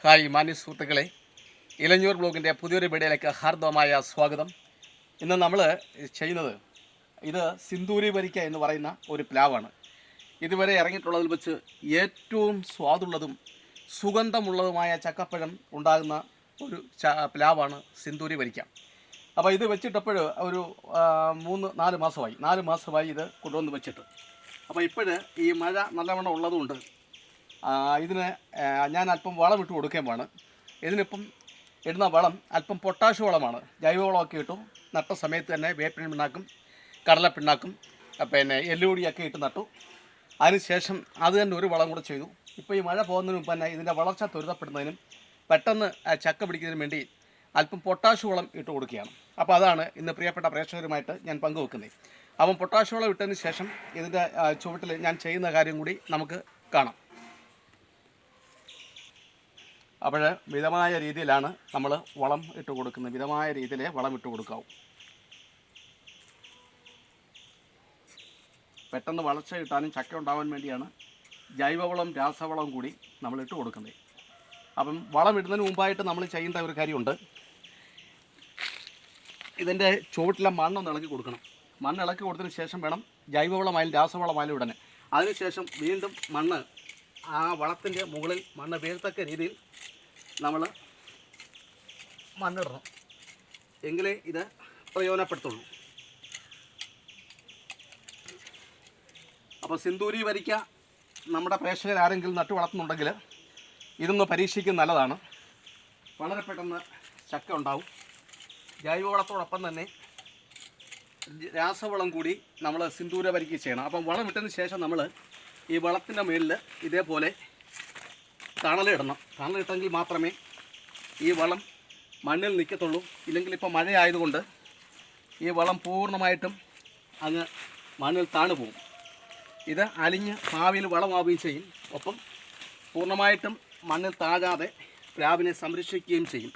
Hi മാന്യ സുഹൃത്തുക്കളെ. ഇലഞ്ഞൂർ ബ്ലോഗിന്റെ പുതിയൊരു വീഡിയോയിലേക്ക് ഹാർദവമായ സ്വാഗതം. ഇന്ന് നമ്മൾ ചെയ്യുന്നത് ഇത് സിന്ദൂരി വരിക്ക എന്ന് പറയുന്ന ഒരു പ്ലാവാണ്. ഇതുവരെ ഇറങ്ങിയിട്ടുള്ളതിൽ വെച്ച് ഏറ്റവും സ്വാദുള്ളതും സുഗന്ധമുള്ളതുമായ ചക്കപ്പഴം ഉണ്ടാകുന്ന ഒരു പ്ലാവാണ് സിന്ദൂരി വരിക്ക. അപ്പോൾ ഇത് വെച്ചിട്ടപ്പോൾ ഒരു മൂന്ന് നാല് മാസമായി. നാല് മാസമായി ഇത് കൊണ്ടുവന്ന് വെച്ചിട്ട്. അപ്പോൾ ഇപ്പോഴ് ഈ മഴ നല്ലവണ്ണം ഉള്ളതുകൊണ്ട് ഇതിന് ഞാൻ അല്പം വളം ഇട്ട് കൊടുക്കുകയുമാണ് ഇതിനിപ്പം ഇടുന്ന വളം അല്പം പൊട്ടാഷ് വളമാണ്. ജൈവവളമൊക്കെ ഇട്ടു നട്ട സമയത്ത് തന്നെ വേപ്പിൻ പിണ്ണാക്കും കടല പിണ്ണാക്കും പിന്നെ എല്ലുപൊടിയൊക്കെ ഇട്ട് നട്ടു. അതിനുശേഷം അത് തന്നെ ഒരു വളം കൂടെ ചെയ്തു. ഇപ്പോൾ ഈ മഴ പോകുന്നതിന് മുമ്പ് തന്നെ ഇതിന്റെ വളർച്ച ത്വരിതപ്പെടുന്നതിനും പെട്ടെന്ന് ചക്ക പിടിക്കുന്നതിനും വേണ്ടി അല്പം പൊട്ടാഷ് വളം ഇട്ട് കൊടുക്കുകയാണ്. അപ്പോൾ അതാണ് ഇന്ന് പ്രിയപ്പെട്ട പ്രേക്ഷകരുമായിട്ട് ഞാൻ പങ്കുവെക്കുന്നത്. അപ്പം പൊട്ടാഷ് വളം ഇട്ടതിന് ശേഷം ഇതിന്റെ ചുവട്ടിൽ ഞാൻ ചെയ്യുന്ന കാര്യം കൂടി നമുക്ക് കാണാം. അപ്പോൾ മിതമായ രീതിയിലാണ് നമ്മൾ വളം ഇട്ട് കൊടുക്കുന്നത്. മിതമായ രീതിയിലേ വളം ഇട്ട് കൊടുക്കാവൂ. പെട്ടെന്ന് വളർച്ച കിട്ടാനും ചക്ക ഉണ്ടാവാൻ വേണ്ടിയാണ് ജൈവവളം രാസവളം കൂടി നമ്മൾ ഇട്ട് കൊടുക്കുന്നത്. അപ്പം വളം ഇടുന്നതിന് മുമ്പായിട്ട് നമ്മൾ ചെയ്യേണ്ട ഒരു കാര്യമുണ്ട്. ഇതിന്റെ ചുവട്ടിലെ മണ്ണൊന്ന് ഇളക്കി കൊടുക്കണം. മണ്ണ് ഇളക്കി കൊടുത്തതിന് ശേഷം വേണം ജൈവവളമായാലും രാസവളമായാലും ഇടനെ അതിനുശേഷം വീണ്ടും മണ്ണ് ആ വളത്തിന്റെ മുകളിൽ മണ്ണ് വീഴത്തക്ക രീതിയിൽ നമ്മൾ മണ്ണിടണം. എങ്കിലേ ഇത് പ്രയോജനപ്പെടുത്തുള്ളൂ. അപ്പോൾ സിന്ദൂരി വരിക്ക നമ്മുടെ പ്രേക്ഷകർ ആരെങ്കിലും നട്ടു വളർത്തുന്നുണ്ടെങ്കിൽ ഇതൊന്ന് പരീക്ഷിക്കുന്നത് നല്ലതാണ്. വളരെ പെട്ടെന്ന് ചക്ക ഉണ്ടാവും. ജൈവവളത്തോടൊപ്പം തന്നെ രാസവളം കൂടി നമ്മൾ സിന്ദൂര വരിക്ക ചെയ്യണം. അപ്പം വളം ഇട്ടതിന് ശേഷം നമ്മൾ ഈ വളത്തിന്റെ മുകളിൽ ഇതേപോലെ തണലിടണം തണലിട്ടെങ്കിൽ മാത്രമേ ഈ വളം മണ്ണിൽ നിൽക്കത്തുള്ളൂ ഇല്ലെങ്കിൽ ഇപ്പോൾ മഴയായതുകൊണ്ട് ഈ വളം പൂർണമായിട്ടും അങ്ങ് മണ്ണിൽ താണു പോകും. ഇത് അലിഞ്ഞ് ഭാവിയിൽ വളമാവുകയും ചെയ്യും. ഒപ്പം പൂർണമായിട്ടും മണ്ണിൽ താഴാതെ പ്ലാവിനെ സംരക്ഷിക്കുകയും ചെയ്യും.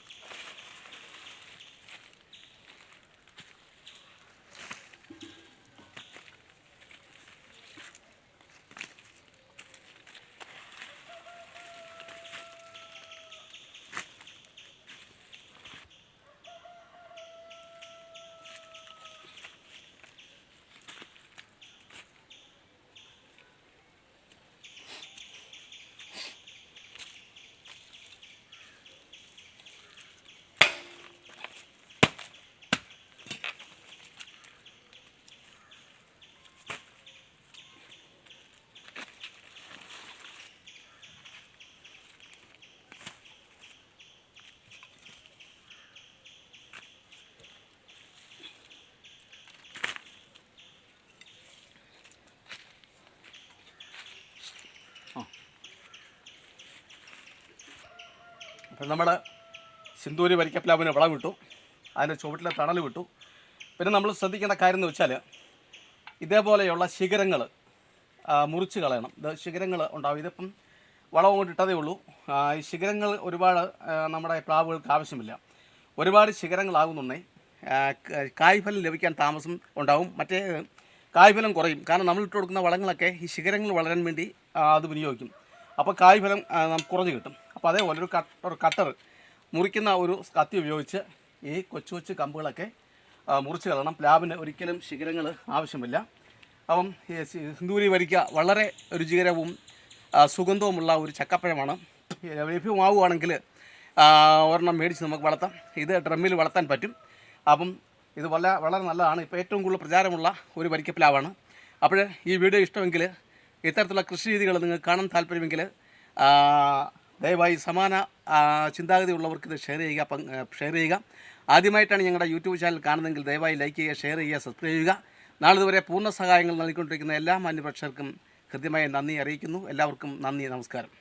നമ്മൾ സിന്ദൂരി വരിക്കപ്ലാവിന് വളം വിട്ടു. അതിന്റെ ചുവട്ടിലെ തണൽ വിട്ടു. പിന്നെ നമ്മൾ ശ്രദ്ധിക്കേണ്ട കാര്യം എന്ന് വെച്ചാൽ ഇതേപോലെയുള്ള ശിഖരങ്ങൾ മുറിച്ച് കളയണം. ഇത് ശിഖരങ്ങൾ ഉണ്ടാവും. ഇതിപ്പം വളം കൊണ്ട് ഇട്ടതേ ഉള്ളൂ. ഈ ശിഖരങ്ങൾ ഒരുപാട് നമ്മുടെ പ്ലാവുകൾക്ക് ആവശ്യമില്ല. ഒരുപാട് ശിഖരങ്ങളാകുന്നുണ്ടെങ്കിൽ കായ്ഫലം ലഭിക്കാൻ താമസം ഉണ്ടാവും. മറ്റേ കായ്ഫലം കുറയും. കാരണം നമ്മൾ ഇട്ട് കൊടുക്കുന്ന വളങ്ങളൊക്കെ ഈ ശിഖരങ്ങൾ വളരാൻ വേണ്ടി അത് വിനിയോഗിക്കും. അപ്പോൾ കായ് ഫലം നമുക്ക് കുറഞ്ഞ് കിട്ടും. അപ്പോൾ അതേപോലെ ഒരു കട്ട് ഒരു കട്ടർ മുറിക്കുന്ന ഒരു കത്തി ഉപയോഗിച്ച് ഈ കൊച്ചു കൊച്ചു കമ്പുകളൊക്കെ മുറിച്ച് കളയണം പ്ലാവിന് ഒരിക്കലും ശിഖരങ്ങൾ ആവശ്യമില്ല. അപ്പം സിന്ദൂരി വരിക്ക വളരെ രുചികരവും സുഗന്ധവുമുള്ള ഒരു ചക്കപ്പഴമാണ്. ലഭ്യമാവുകയാണെങ്കിൽ ഒരെണ്ണം മേടിച്ച് നമുക്ക് വളർത്താം. ഇത് ഡ്രമ്മിൽ വളർത്താൻ പറ്റും. അപ്പം ഇത് വളരെ വളരെ നല്ലതാണ്. ഇപ്പോൾ ഏറ്റവും കൂടുതൽ പ്രചാരമുള്ള ഒരു വരിക്കപ്ലാവാണ് അപ്പോൾ ഈ വീഡിയോ ഇഷ്ടമെങ്കിൽ ഇത്തരത്തിലുള്ള കൃഷി രീതികൾ നിങ്ങൾക്ക് കാണാൻ താല്പര്യമെങ്കിൽ ദയവായി സമാന ചിന്താഗതി ഉള്ളവർക്ക് ഇത് ഷെയർ ചെയ്യുക ഷെയർ ചെയ്യുക. ആദ്യമായിട്ടാണ് ഞങ്ങളുടെ യൂട്യൂബ് ചാനൽ കാണുന്നതെങ്കിൽ ദയവായി ലൈക്ക് ചെയ്യുക ഷെയർ ചെയ്യുക സബ്സ്ക്രൈബ് ചെയ്യുക. നാളിതുവരെ പൂർണ സഹായങ്ങൾ നൽകിക്കൊണ്ടിരിക്കുന്ന എല്ലാ മാന്യപക്ഷർക്കും കൃത്യമായ നന്ദി അറിയിക്കുന്നു. എല്ലാവർക്കും നന്ദി നമസ്കാരം.